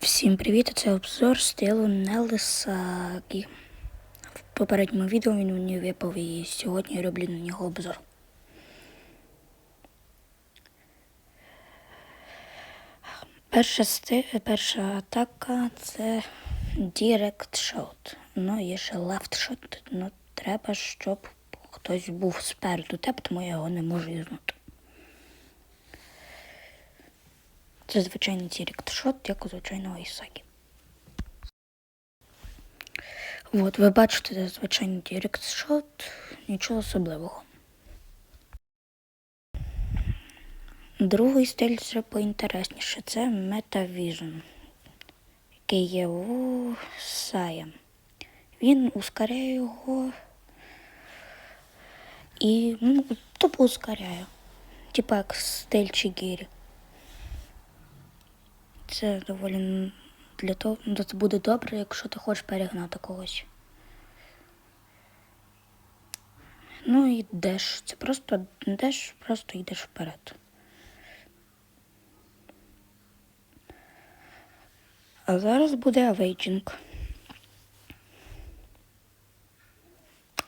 Всім привіт! Це обзор стилу Нелисагі. В попередньому відео він мені випав і сьогодні я роблю на нього обзор. Перша, сти... Перша атака це Direct Shot. Ну, є ще Left Shot. Ну, треба, щоб хтось був спереду тебе, тому я його не можу юзнути. Це звичайний Shot, як у звичайного Ісагі. От, ви бачите це звичайний Shot, нічого особливого. Другий стиль вже поінтересніше. Це MetaVision, який є у Сая. Він ускоряє його і ну, тупо ускоряє. Типа як стиль Чигірі. Це доволі для того, ну, це буде добре, якщо ти хочеш перегнати когось. Ну і йдеш. Це просто йдеш, просто йдеш вперед. А зараз буде авейджинг.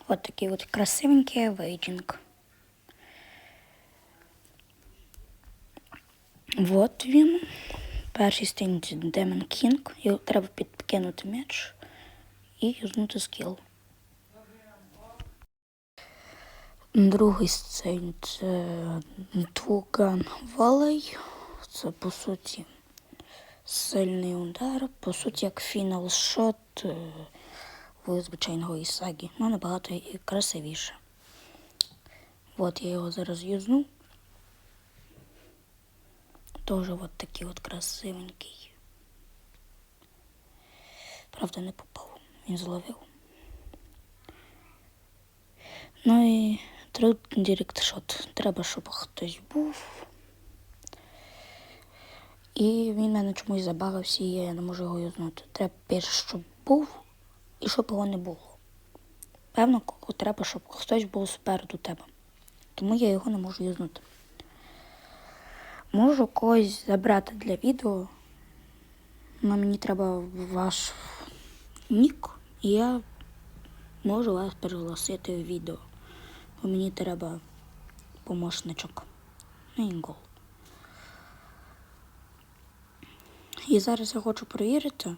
От такий от красивенький авейджинг. Вот він. Перший це Demon King. Його треба підкинути меч і юзнути скіл. Другий стиль це Двуган Валей. Це по суті сильний удар, по суті, як фінал шот е, в звичайного Ісагі. Ну, набагато красивіше. От я його зараз юзну. Тоже от такий от красивенький. Правда, не попав. Він зловив. Ну і директ шот. Треба, щоб хтось був. І він мене чомусь забавився, і я не можу його юзнути. Треба перше, щоб був і щоб його не було. Певно, треба, щоб хтось був спереду тебе. Тому я його не можу юзнути. Можу когось забрати для відео, але мені треба ваш нік, і я можу вас пригласити в відео. Бо мені треба помощничок. Ну і. І зараз я хочу перевірити,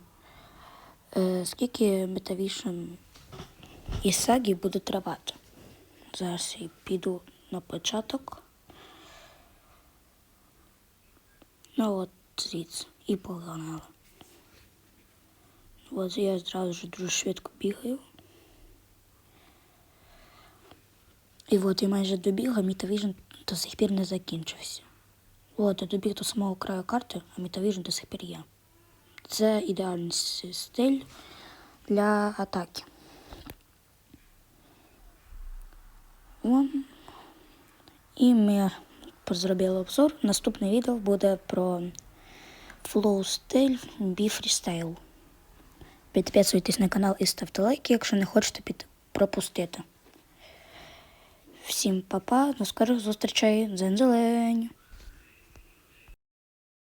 е, скільки метавішн і сагі буде тривати. Зараз я піду на початок. Ну от звідси. І погнали. От я зразу ж дуже швидко бігаю. І от я майже добіг, а Мітавіжн до сих пір не закінчився. От, я добіг до самого краю карти, а Мітавіжн до сих пір є. Це ідеальний стиль для атаки. О. І ми зробили обзор. Наступне відео буде про Flow стиль Freestyle. Підписуйтесь на канал і ставте лайки, якщо не хочете під... пропустити. Всім па-па, до скорих зустрічей. Дзень-зелень!